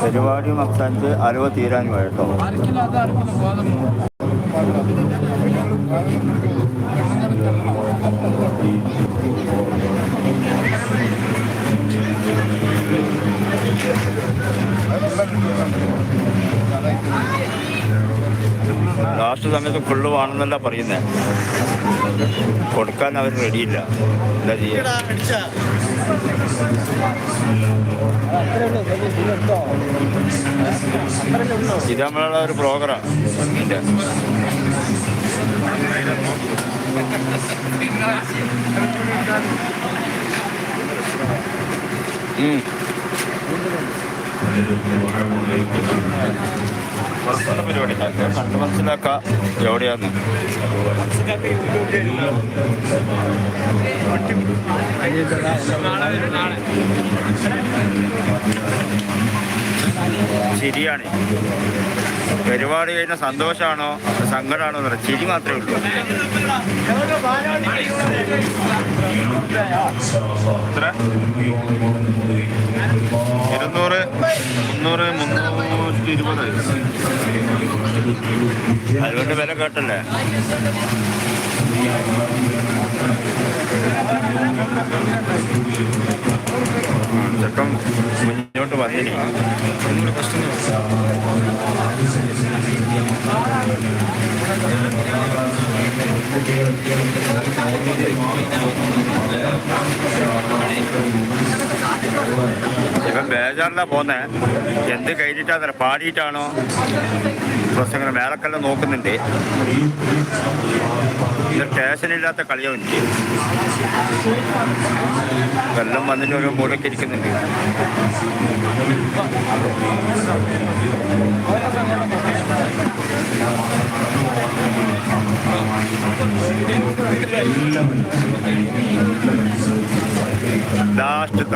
പരിപാടിയും അവസാനിച്ച് അറിവ് തീരാൻ കേട്ടോ ലാസ്റ്റ് സമയത്ത് ഫുള്ള് വേണമെന്നല്ല പറയുന്നത് കൊടുക്കാൻ അവർ റെഡിയില്ല എന്താ ചെയ്യുക ഇത് നമ്മളുള്ള ഒരു പ്രോഗ്രാം ഇതിൻ്റെ ഉം. പരിപാടി. മനസ്സിലാക്കാം എവിടെയാന്ന്. ശരിയാണ് പരിപാടി കഴിഞ്ഞ സന്തോഷമാണോ സങ്കടമാണോ എന്നറിയാം ചിരി മാത്രമേ ഉള്ളൂ. അതുകൊണ്ട് വില കേട്ടല്ലേ? ചട്ടം മുന്നോട്ട് വന്നിനി ഇവൻ ബേജാറിലാണ് പോകുന്നത് എന്ത് കഴിഞ്ഞിട്ടാ പാടിയിട്ടാണോ? പ്രശ്നങ്ങൾ മേളക്കെല്ലാം നോക്കുന്നുണ്ട്. ഇത് സ്റ്റേഷനില്ലാത്ത കളിയോ എനിക്ക് വെള്ളം വന്നിട്ട് ഓരോ മൂലൊക്കെ ഇരിക്കുന്നുണ്ട്. ലാസ്റ്റ്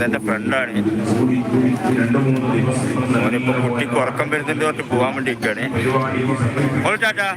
ഇതെന്റെ ഫ്രണ്ടാണ് അവനിപ്പോ കുട്ടിക്ക് ഉറക്കം വരുന്നുണ്ട് പറഞ്ഞിട്ട് പോവാൻ വേണ്ടി ഇരിക്കാണ് ഓ ചാച്ചാ.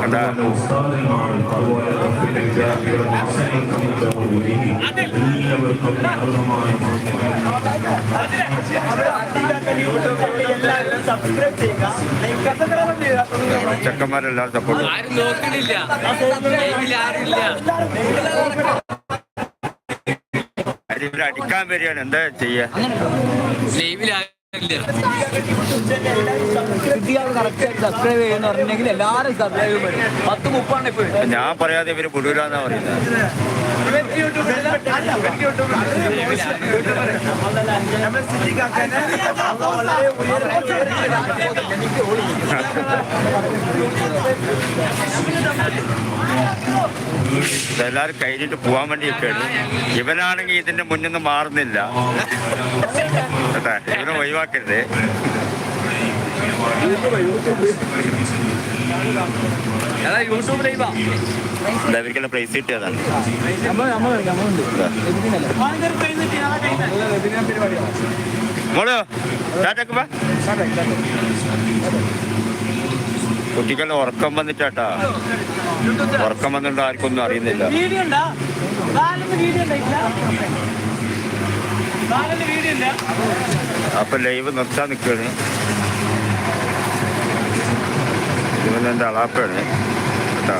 കണ്ടാ ഉസ്താദന്മാർ അതുപോലെ വിദ്യാർത്ഥികൾ എല്ലാവർക്കും അർഹമായ ചെക്കന്മാരെല്ലാം സപ്പോർട്ട് ആരും നോക്കണില്ല അതിൽ അടിക്കാൻ വരികയാണ്. എന്താ ചെയ്യാ? ഞാൻ പറയാതെ ഇവർ വിടൂലെന്നാ പറയുന്നത്. ഇതെല്ലാരും കഴിഞ്ഞിട്ട് പോവാൻ വേണ്ടി നിൽക്കുകയാണ്. ഇവനാണെങ്കിൽ ഇതിന്റെ മുന്നൊന്നും നിന്ന് മാറുന്നില്ല. ഇവനെ ഒഴിവാക്കരുത്. ഇവർക്കെല്ലാം പ്രൈസ് കിട്ടിയതാണ് മോളോ ഉറക്കം വന്നിട്ടാട്ടാ. ഉറക്കം വന്നിട്ട് ആർക്കും ഒന്നും അറിയുന്നില്ല അപ്പൊ ലൈവ് നിർത്താൻ നിൽക്കുകയാണ് ഇവനെന്റെ അളാപ്പാണ് കേട്ടാ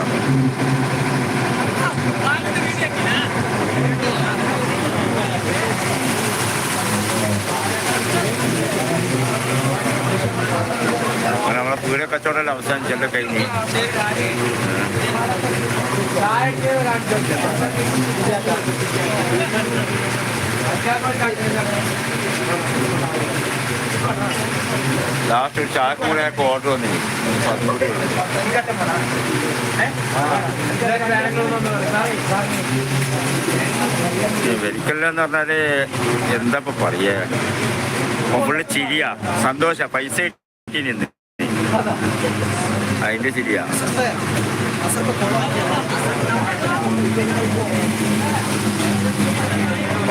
അങ്ങനെ നമ്മളെ പീഴ കച്ചവടം അവസാനിച്ചെല്ലാം കഴിഞ്ഞു ലാസ്റ്റ് ഒരു ചായക്കും കൂടെ ഒക്കെ ഓർഡർ വന്നിന് വെരിക്കല്ലെന്ന് പറഞ്ഞാൽ എന്താ ഇപ്പൊ പറയാ ഫുള്ള് ചിരിയാ. സന്തോഷ. പൈസ കിട്ടി നിന്ന്. അതിന്റെ ചിരിയാ.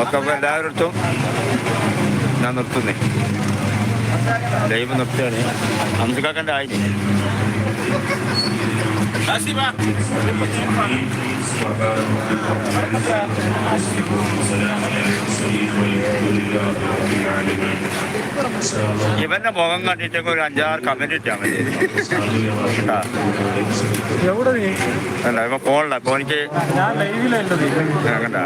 ഒക്കെ എല്ലാവരുടെ അടുത്തും ഞാൻ നിർത്തുന്നേ. ലൈവ് നിർത്തുകയാണ് അംസക്കാക്കന്റെ ആയി. ഇവന്റെ മുഖം കണ്ടിട്ടൊക്കെ ഒരു അഞ്ചാറ് കമന്റ് ഇട്ടാൽ മതി. കേട്ടാ ഇപ്പൊ ഫോണില്ല നീ കണ്ട.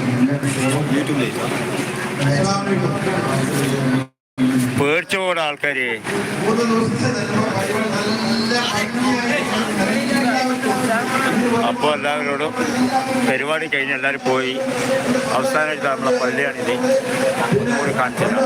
എവിടെ നീ പേടിച്ചു പോണ ആൾക്കാര്. അപ്പോൾ എല്ലാവരോടും പരിപാടി കഴിഞ്ഞ് എല്ലാവരും പോയി. അവസാനമായിട്ട് നമ്മളെ പള്ളിയാണിത്. ഒരു കാണിച്ചില്ല